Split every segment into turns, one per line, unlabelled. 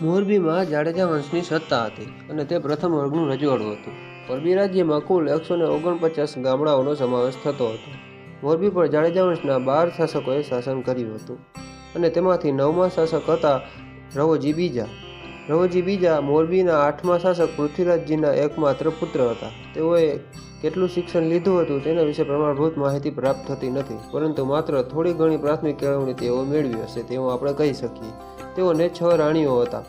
મોરબીમાં જાડેજા વંશની સત્તા હતી અને તે પ્રથમ વર્ગનું રજવાડું હતું. મોરબી રાજ્યમાં કુલ એકસો ને ઓગણપચાસ ગામડાઓનો સમાવેશ થતો હતો. મોરબી પર જાડેજા વંશના બાર શાસકોએ શાસન કર્યું હતું અને તેમાંથી નવમા શાસક હતા રવોજી બીજા. રવોજી બીજા મોરબીના આઠમા શાસક પૃથ્વીરાજજીના એકમાત્ર પુત્ર હતા. તેઓએ કેટલું શિક્ષણ લીધું હતું તેના વિશે પ્રમાણભૂત માહિતી પ્રાપ્ત થતી નથી, પરંતુ માત્ર થોડી ઘણી પ્રાથમિક કેળવણી તેઓ મેળવી હશે તેવું આપણે કહી શકીએ. તેઓને છ રાણીઓ હતા.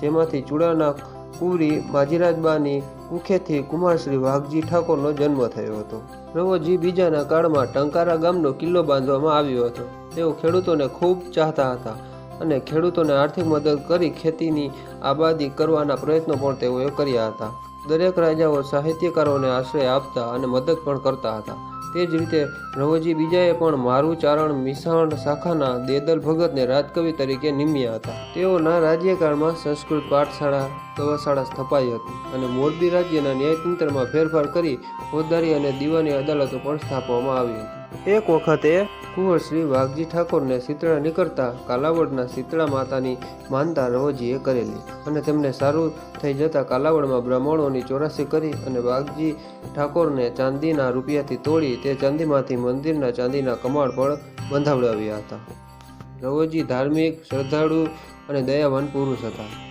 જેમાંથી ચૂડાના કુંવરી માજીરાજબાની કુખેથી કુમારશ્રી વાઘજી ઠાકોરનો જન્મ થયો હતો. રવોજી બીજાના કાળમાં ટંકારા ગામનો કિલ્લો બાંધવામાં આવ્યો હતો. તેઓ ખેડૂતોને ખૂબ ચાહતા હતા અને ખેડૂતોને આર્થિક મદદ કરી ખેતીની આબાદી કરવાના પ્રયત્નો પણ તેઓએ કર્યા હતા. દરેક રાજાઓ સાહિત્યકારોને આશ્રય આપતા અને મદદ પણ કરતા હતા. તે જ રીતે રવોજી બીજાએ પણ મારું ચારણ મિસાણ શાખાના દેદલ ભગતને રાજકવિ તરીકે નિમ્યા હતા. તેઓના રાજ્યકાળમાં સંસ્કૃત પાઠશાળા દવાશાળા સ્થપાઈ હતી અને મોરબી રાજ્યના ન્યાયતંત્રમાં ફેરફાર કરી ફોજદારી અને દીવાની અદાલતો પણ સ્થાપવામાં આવી હતી. એક વખતે કુંવર શ્રી વાઘજી ઠાકોરને શીતળા નીકળતા કાલાવડના શીતળા માતાની માનતા રવોજીએ કરેલી અને તેમને સારું થઈ જતા કાલાવડમાં બ્રાહ્મણોની ચોરાસી કરી અને વાઘજી ઠાકોરને ચાંદીના રૂપિયાથી તોડી તે ચાંદીમાંથી મંદિરના ચાંદીના કમાડ પણ બંધાવડાવ્યા હતા. રવોજી ધાર્મિક, શ્રદ્ધાળુ અને દયાવાન પુરુષ હતા.